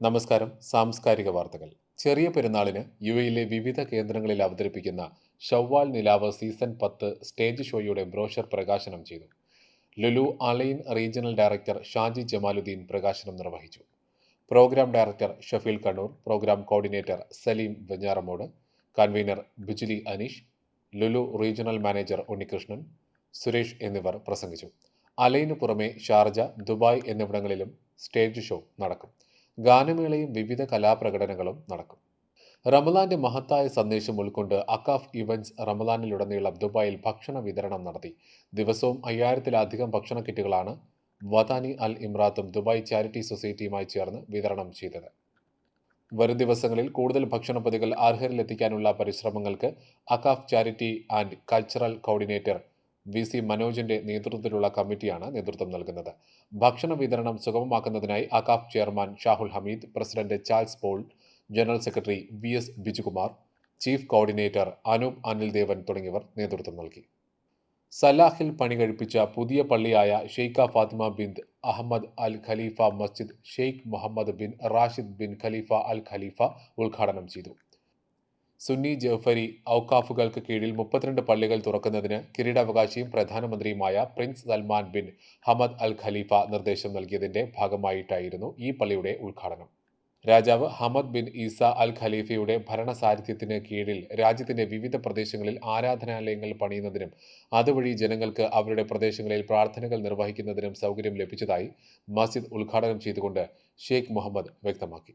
നമസ്കാരം. സാംസ്കാരിക വാർത്തകൾ. ചെറിയ പെരുന്നാളിന് യു എയിലെ വിവിധ കേന്ദ്രങ്ങളിൽ അവതരിപ്പിക്കുന്ന ഷവ്വാൽ നിലാവ് സീസൺ പത്ത് സ്റ്റേജ് ഷോയുടെ ബ്രോഷർ പ്രകാശനം ചെയ്തു. Lulu Al Ain regional director Shaji Jamaluddin പ്രകാശനം നിർവഹിച്ചു. Programme director Shafeel Kannur programme coordinator Saleem Venjaramoodu convener Bijuli Aneesh Lulu regional manager Unnikrishnan Suresh എന്നിവർ പ്രസംഗിച്ചു. അലൈനു പുറമെ ഷാർജ ദുബായ് എന്നിവിടങ്ങളിലും സ്റ്റേജ് ഷോ നടക്കും. ഗാനമേളയും വിവിധ കലാപ്രകടനങ്ങളും നടക്കും. റമദാന്റെ മഹത്തായ സന്ദേശം ഉൾക്കൊണ്ട് അക്കാഫ് ഇവന്റ്സ് റമദാനിലുടനീളം ദുബായിൽ ഭക്ഷണ വിതരണം നടത്തി. ദിവസവും അയ്യായിരത്തിലധികം ഭക്ഷണ കിറ്റുകളാണ് വതാനി അൽ ഇമ്രാത്തും ദുബായ് ചാരിറ്റി സൊസൈറ്റിയുമായി ചേർന്ന് വിതരണം ചെയ്തത്. വരും ദിവസങ്ങളിൽ കൂടുതൽ ഭക്ഷണപ്പൊതികൾ അർഹരിലെത്തിക്കാനുള്ള പരിശ്രമങ്ങൾക്ക് Akcaf charity and cultural coordinator V C മനോജിന്റെ നേതൃത്വത്തിലുള്ള കമ്മിറ്റിയാണ് നേതൃത്വം നൽകുന്നത്. ഭക്ഷണ വിതരണം സുഗമമാക്കുന്നതിനായി Akcaf chairman Shahul Hameed president Charles Paul general secretary V S Bijukumar chief coordinator Anoop Anil Devan തുടങ്ങിയവർ നേതൃത്വം നൽകി. സലാഹിൽ പണി കഴിപ്പിച്ച പുതിയ പള്ളിയായ Sheikha Fatima bin Ahmed Al Khalifa മസ്ജിദ് Sheikh Mohammed bin Rashid bin Khalifa Al Khalifa ഉദ്ഘാടനം ചെയ്തു. സുന്നി ജഫരി ഔക്കാഫുകൾക്ക് കീഴിൽ മുപ്പത്തിരണ്ട് പള്ളികൾ തുറക്കുന്നതിന് കിരീടാവകാശിയും പ്രധാനമന്ത്രിയുമായ prince Salman bin Hamad Al Khalifa നിർദ്ദേശം നൽകിയതിന്റെ ഭാഗമായിട്ടായിരുന്നു ഈ പള്ളിയുടെ ഉദ്ഘാടനം. രാജാവ് ഹമദ് ബിൻ ഈസ അൽ ഖലീഫയുടെ ഭരണസാരഥ്യത്തിന് കീഴിൽ രാജ്യത്തിന്റെ വിവിധ പ്രദേശങ്ങളിൽ ആരാധനാലയങ്ങൾ പണിയുന്നതിനും അതുവഴി ജനങ്ങൾക്ക് അവരുടെ പ്രദേശങ്ങളിൽ പ്രാർത്ഥനകൾ നിർവഹിക്കുന്നതിനും സൗകര്യം ലഭിച്ചതായി മസ്ജിദ് ഉദ്ഘാടനം ചെയ്തുകൊണ്ട് ഷെയ്ഖ് മുഹമ്മദ് വ്യക്തമാക്കി.